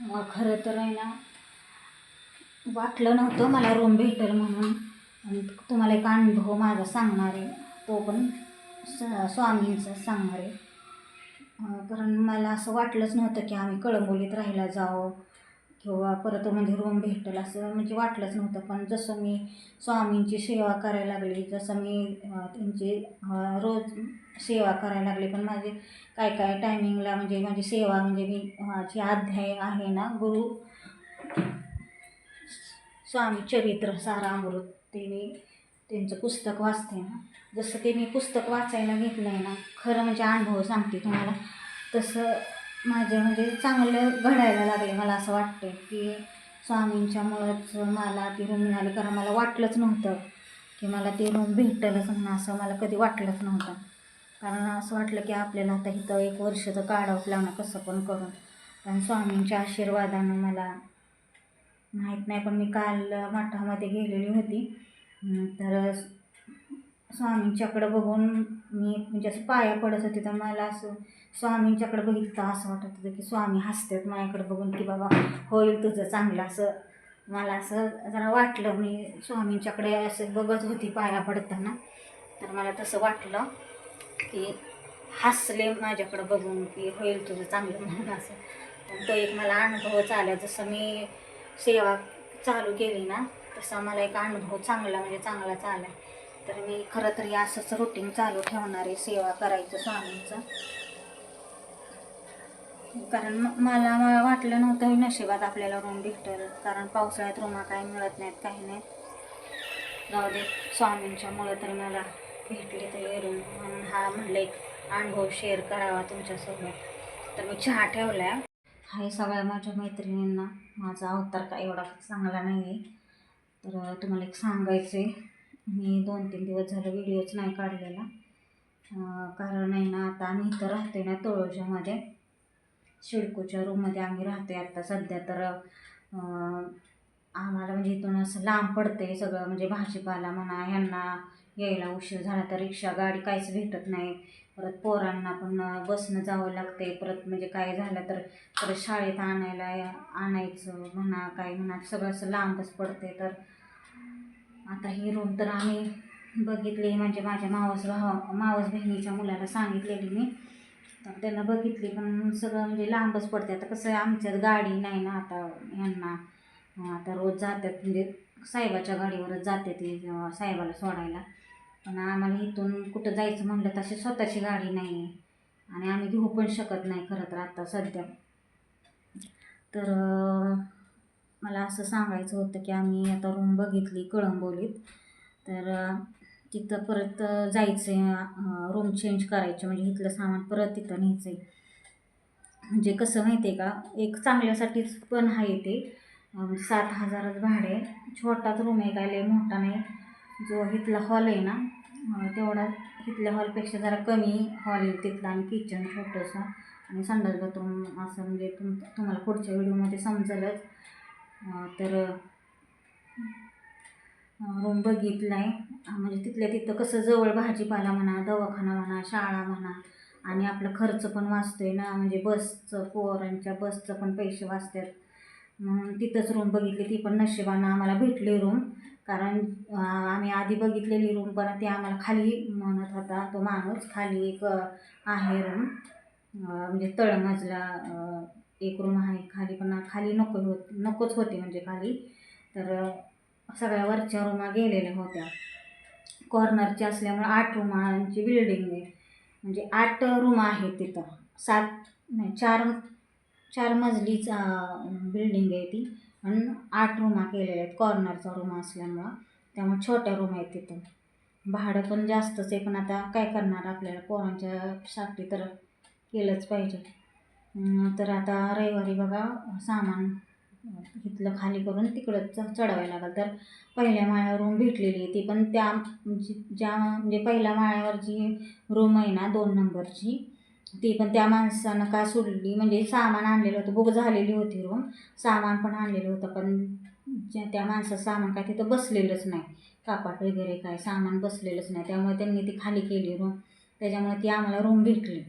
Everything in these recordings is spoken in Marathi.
मग खरं तर आहे ना वाटलं नव्हतं मला रूम भेटेल म्हणून. आणि तुम्हाला एक अनुभव माझा सांगणार आहे. तो पण स स्वामींचा सांगणार आहे. कारण मला असं वाटलंच नव्हतं की आम्ही कळंबोलीत राहायला जावं. किंवा परत म्हणजे रूम भेटेल असं म्हणजे वाटलंच नव्हतं. पण जसं मी स्वामींची सेवा करायला लागली जसं मी त्यांची रोज सेवा करायला लागली पण माझे काय काय टायमिंगला म्हणजे माझी सेवा म्हणजे मी माझी अध्याय आहे ना गुरु स्वामी चरित्र सारामृत ते मी त्यांचं पुस्तक वाचते ना. जसं ते मी पुस्तक वाचायला घेतलं आहे ना खरं म्हणजे अनुभव सांगते तुम्हाला. तसं माझ्या म्हणजे चांगलं घडायला लागले मला असं वाटतं की स्वामींच्यामुळंच मला ती रूम मिळाली कारण मला वाटलंच नव्हतं की मला ती रूम भेटलंच म्हणून असं मला कधी वाटलंच नव्हतं. कारण असं वाटलं की आपल्याला आता इथं एक वर्ष तर काढावंच कसं पण करून. कारण स्वामींच्या आशीर्वादानं मला माहीत नाही पण मी काल मठामध्ये गेलेली होती. तर स्वामींच्याकडं बघून मी म्हणजे असं पाया पडत होते तर मला असं स्वामींच्याकडं बघितलं असं वाटत होतं की स्वामी हसतात माझ्याकडे बघून की बाबा होईल तुझं चांगलं असं. मला असं जरा वाटलं मी स्वामींच्याकडे असं बघत होती पाया पडताना. तर मला तसं वाटलं की हसले माझ्याकडं बघून की होईल तुझं चांगलं म्हणून असं. तो एक मला अनुभवच आला. जसं मी सेवा चालू केली ना तसा मला एक अनुभव चांगला म्हणजे चांगलाच आला. तर मी खरं तरी असंच रुटीन चालू ठेवणार आहे सेवा करायचं स्वामींचं. कारण मला मला वाटलं नव्हतं नशिबात आपल्याला रूम भेटेल. कारण पावसाळ्यात रूमा काही मिळत नाहीत काही नाहीत. जाऊ दे स्वामींच्यामुळं तर मला भेटले ते रूम म्हणून हा म्हणलं एक अनुभव शेअर करावा तुमच्यासोबत. तर मी चहा ठेवला आहे हाय सगळ्या माझ्या मैत्रिणींना. माझा अवतार काय एवढा चांगला नाही आहे तर तुम्हाला एक सांगायचं आहे मी दोन तीन दिवस झालं व्हिडिओच नाही काढलेला. कारण आहे ना आता आम्ही इथं राहतोय ना तळोजामध्ये. शिडकोच्या रूममध्ये आम्ही राहतोय आत्ता सध्या तर. आम्हाला म्हणजे इथून असं लांब पडते सगळं म्हणजे भाजीपाला म्हणा ह्यांना यायला उशीर झाला तर रिक्षा गाडी काहीच भेटत नाही. परत पोरांना पण बसनं जावं लागते परत म्हणजे काय झालं तर परत शाळेत आणायला आणायचं म्हणा काय म्हणा सगळं असं लांबच पडते तर. आता ही रूम तर आम्ही बघितली म्हणजे माझ्या मावस भावा मावस बहिणीच्या मुलाला सांगितलेली मी. तर त्यांना बघितली पण सगळं म्हणजे लांबच पडते. आता कसं आहे आमच्यात गाडी नाही ना आता ह्यांना आता रोज जातात म्हणजे साहेबाच्या गाडीवरच जाते ते साहेबाला सोडायला. पण आम्हाला इथून कुठं जायचं म्हणलं तशी स्वतःची गाडी नाही आहे. आणि आम्ही घेऊ पण शकत नाही खरं तर आत्ता सध्या. तर मला असं सांगायचं होतं की आम्ही आता रूम बघितली कळंबोलीत. तर तिथं परत जायचं आहे रूम चेंज करायचे. म्हणजे इथलं सामान परत तिथं न्यायचं आहे म्हणजे कसं माहिती आहे का? एक चांगल्यासाठीच पण आहे ते. सात हजारच भाडे आहे. छोटाच रूम आहे काय लय मोठा नाही. जो इथला हॉल आहे ना तेवढा इथल्या हॉलपेक्षा जरा कमी हॉल आहे तिथला आणि किचन छोटंसं. आणि संडास बाथरूम असं म्हणजे तुम तुम्हाला पुढच्या व्हिडिओमध्ये समजेलच. तर रूम बघितला आहे म्हणजे तिथल्या तिथं कसं जवळ भाजीपाला म्हणा दवाखाना म्हणा शाळा म्हणा आणि आपला खर्च पण वाचतो आहे ना. म्हणजे बसचं पोरांच्या बसचं पण पैसे वाचतात. म्हणून तिथंच रूम बघितली ती पण नशिबानं आम्हाला भेटली रूम कारण आम्ही आधी बघितलेली रूम पण ती आम्हाला खाली म्हणत होता. तो माणूस खाली एक आहे रूम म्हणजे तळमजला एक रूम आहे खाली पण खाली नको होत नकोच होती म्हणजे खाली. तर सगळ्या वरच्या रूमा गेलेल्या होत्या. कॉर्नरची असल्यामुळे आठ रूमांची बिल्डिंग आहे. म्हणजे आठ रूम आहेत तिथं. सात नाही चार चार मजलीच बिल्डिंग आहे ती. पण आठ रूमा केलेल्या आहेत कॉर्नरचा रूम असल्यामुळं. त्यामुळे छोट्या रूम आहेत तिथं. भाडं पण जास्तच आहे पण आता काय करणार आपल्याला? पोरांच्यासाठी तर केलंच पाहिजे. तर आता रविवारी बघा सामान इथलं खाली करून तिकडं च चढवायला तर पहिल्या माळ्यावर रूम भेटलेली आहे ती पण त्या ज्या म्हणजे पहिल्या माळ्यावर जी रूम आहे ना दोन नंबरची ती पण त्या माणसानं का सोडली? म्हणजे सामान आणलेलं होतं. बुक झालेली होती रूम सामान पण आणलेलं होतं पण ज्या त्या माणसाचं सामान काय तिथं बसलेलंच नाही. कापाट वगैरे काय सामान बसलेलंच नाही. त्यामुळे त्यांनी ती खाली केली रूम त्याच्यामुळे ती आम्हाला रूम भेटली.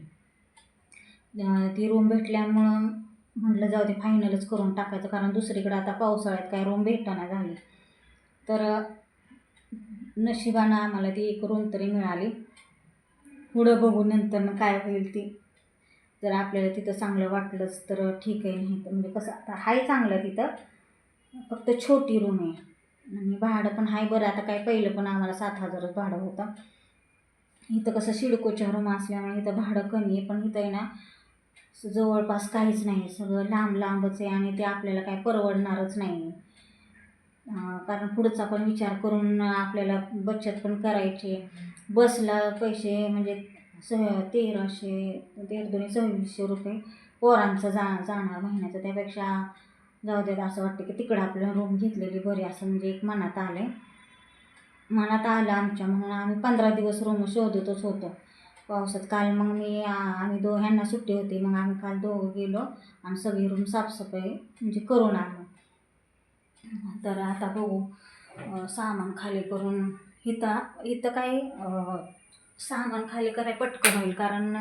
ती रूम भेटल्यामुळं म्हटलं जाऊ दे फायनलच करून टाकायचं. कारण दुसरीकडं आता पावसाळ्यात काय रूम भेटना झाली. तर नशिबानं आम्हाला ती एक रूम तरी मिळाली. पुढं बघू नंतर मग काय होईल ती. जर आपल्याला तिथं चांगलं वाटलंच तर ठीक आहे नाही तर म्हणजे कसं आता आहे चांगलं तिथं. फक्त छोटी रूम आहे. आणि भाडं पण आहे बरं. आता काय पहिलं पण आम्हाला सात हजारच भाडं होतं. इथं कसं शिडकोच्या रूम असल्यामुळे इथं भाडं कमी आहे. पण इथं आहे ना जवळपास काहीच नाही. सगळं लांब लांबच आहे आणि ते आपल्याला काय परवडणारच नाही. कारण पुढचा पण विचार करून आपल्याला बचत पण करायची. बसला पैसे म्हणजे स तेराशे तेरा दोन्ही सव्वीसशे रुपये पोरांचं जा जाणार महिन्याचं. त्यापेक्षा जाऊ देत असं वाटतं की तिकडं आपल्याला रूम घेतलेली बरी असं म्हणजे एक मनात आलं आहे मनात आलं आमच्या म्हणून आम्ही पंधरा दिवस रूम शोधतच होतो. पावसात काल मग मी आम्ही दो ह्यांना सुट्टी होती मग आम्ही काल दोघं गेलो. आणि सगळी रूम साफसफाई म्हणजे करून आलो. तर आता बघू सामान खाली करून इथं इथं काही सामान खाली कराय पटकन होईल कारण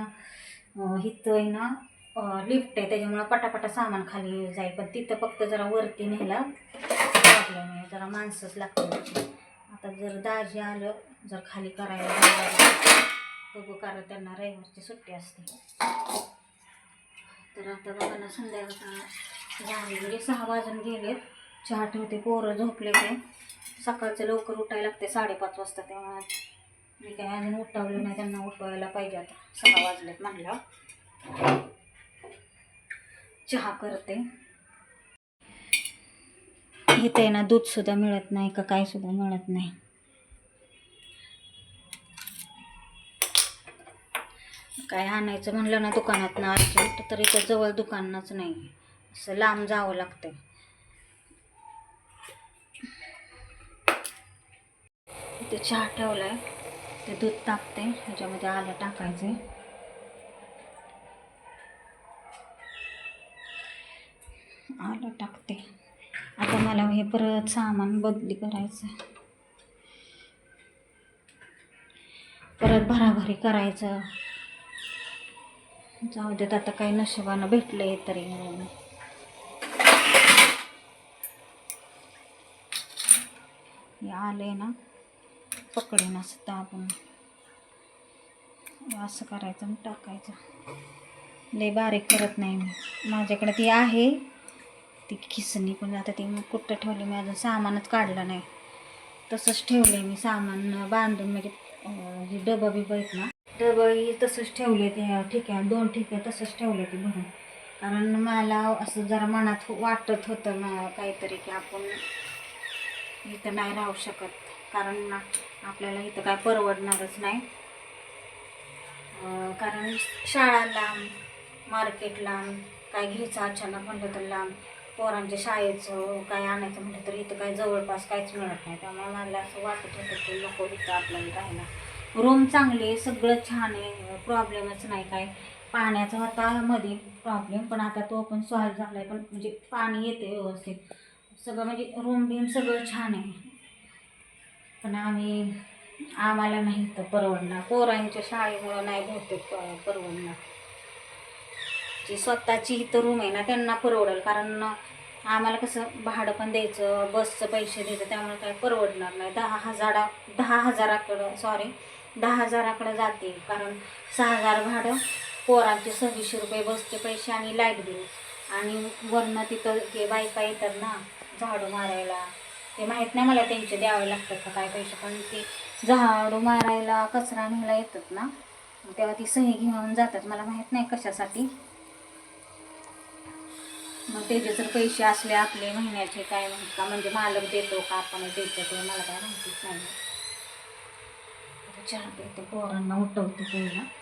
इथं आहे ना लिफ्ट आहे त्याच्यामुळं पटापटा सामान खाली जाईल. पण तिथं फक्त जरा वरती नेला प्रॉब्लेम आहे जरा माणसंच लागतं आता जर दाजी आलं जर खाली करायला बघू कारण त्यांना रविवारची सुट्टी असते. तर आता बघा ना संध्याकाळ झाली म्हणजे सहा वाजून गेले. चहा ठेवते पोरं झोपले ते सकाळचं लवकर उठायला लागते साडेपाच वाजता तेव्हा. मी काय अजून उठावलं नाही त्यांना उठवायला पाहिजे आता. सहा वाजलेत म्हणलं. चहा करते. इथे ना दूध सुद्धा मिळत नाही का काय सुद्धा मिळत नाही. काय आणायचं म्हणलं ना दुकानात ना अर्जंट तर इथं जवळ दुकानच नाही. असं लांब जावं लागतं इथे चहा ठेवलाय. ते दूध टाकते ह्याच्यामध्ये आलं टाकायचे आलं टाकते. आता मला हे परत सामान बदली करायचं परत भराभरी करायचं. जाऊ देत आता काही नशिबानं भेटलंय तरी हे आले ना पकडेन असं दाबून. असं करायचं आणि टाकायचं. लय बारीक करत नाही मी. माझ्याकडे ती आहे ती खिसणी पण आता ती मी कुठं ठेवली मी अजून सामानच काढलं नाही. तसंच ठेवलं मी सामान बांधून म्हणजे अं, जे डबं बिबं आहेत ना डबंही तसंच ठेवले ते ठीक आहे दोन ठीक आहे तसंच ठेवले ते भरून कारण मला असं जरा मनात वाटत होतं ना काहीतरी की आपण इथं नाही राहू शकत. कारण ना आपल्याला इथं काय परवडणारच नाही. कारण शाळा लांब मार्केट लांब काय घ्यायचं अचानक म्हणलं तर लांब. पोरांच्या शाळेचं काय आणायचं म्हटलं तर इथं काय जवळपास काहीच मिळत नाही. त्यामुळे मला असं वाटत होतं की नको इथं आपल्याला राहायला. रूम चांगली आहे सगळं छान आहे प्रॉब्लेमच नाही काय. पाण्याचा होता मध्ये प्रॉब्लेम पण आता तो पण सॉल्व झाला आहे पण म्हणजे पाणी येते व्यवस्थित. सगळं म्हणजे रूम बिम सगळं छान आहे. पण आम्ही आम्हाला नाही तर परवडणार पोरांच्या शाळेमुळं नाही बहुतेक परवडणार जी स्वतःची इथं रूम आहे ना त्यांना परवडेल. कारण आम्हाला कसं भाडं पण द्यायचं बसचं पैसे द्यायचं त्यामुळे काय परवडणार नाही. दहा हजारा दहा हजाराकडं सॉरी दहा हजाराकडं जाते कारण सहा हजार भाडं पोरांचे सव्वीसशे रुपये बसचे पैसे आणि लाइट बिल आणि वरनं तिथं ते बायका येतात ना झाडू मारायला ते माहीत नाही मला त्यांचे द्यावे लागतात का काय पैसे पण ते झाडू मारायला कचरा न्यायला येतात ना तेव्हा ती सही घेऊन जातात. मला माहीत नाही कशासाठी. मग त्याचे जर पैसे असले आपले महिन्याचे काय माहीत का म्हणजे मालक देतो का आपण देतो ते मला काय माहितीच नाही. चहा पिते पोरांना उठवते पहिला.